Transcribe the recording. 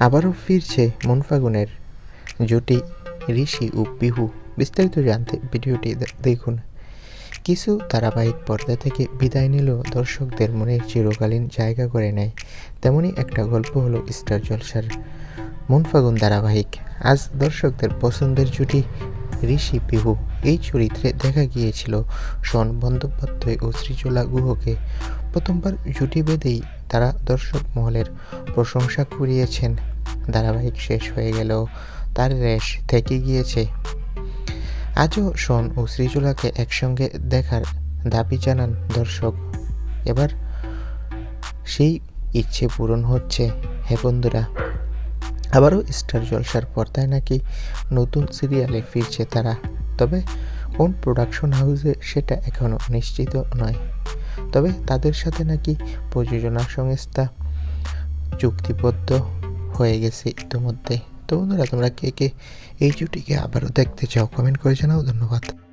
আবারও ফিরছে মনফাগুনের জুটি ঋষি ও বিহু বিস্তারিত জানতে ভিডিওটি দেখুন। কিছু ধারাবাহিক পর্দা থেকে বিদায় নিলেও দর্শকদের মনে চিরকালীন জায়গা করে নেয়। তেমনই একটা গল্প হলো স্টার জলসার। মনফাগুন ধারাবাহিক। আজ দর্শকদের পছন্দের জুটি ঋষি বিহু এই চরিত্রে দেখা গিয়েছিল শন বন্দ্যোপাধ্যায় ও শ্রীচলা গুহকে। প্রথমবার জুটি বেঁধেই তারা দর্শক মহলের প্রশংসা কুড়িয়েছেন। ধারাবাহিক শেষ হয়ে গেলেও তার রেশ থেকে গিয়েছে। আজও শন ও শ্রীচলাকে একসঙ্গে দেখার দাবি জানান দর্শক। এবার সেই ইচ্ছে পূরণ হচ্ছে, হে বন্ধুরা। আবারও স্টার জলসার পর্দায় নাকি নতুন সিরিয়ালে ফিরছে তারা। তবে কোন প্রোডাকশন হাউসে সেটা এখনও নিশ্চিত নয়। তবে তাদের সাথে নাকি প্রযোজনা সংস্থা চুক্তিবদ্ধ হয়ে গেছে ইতিমধ্যে। তো বন্ধুরা, তোমরা কে কে এই জুটিকে আবারও দেখতে চাও কমেন্ট করে জানাও। ধন্যবাদ।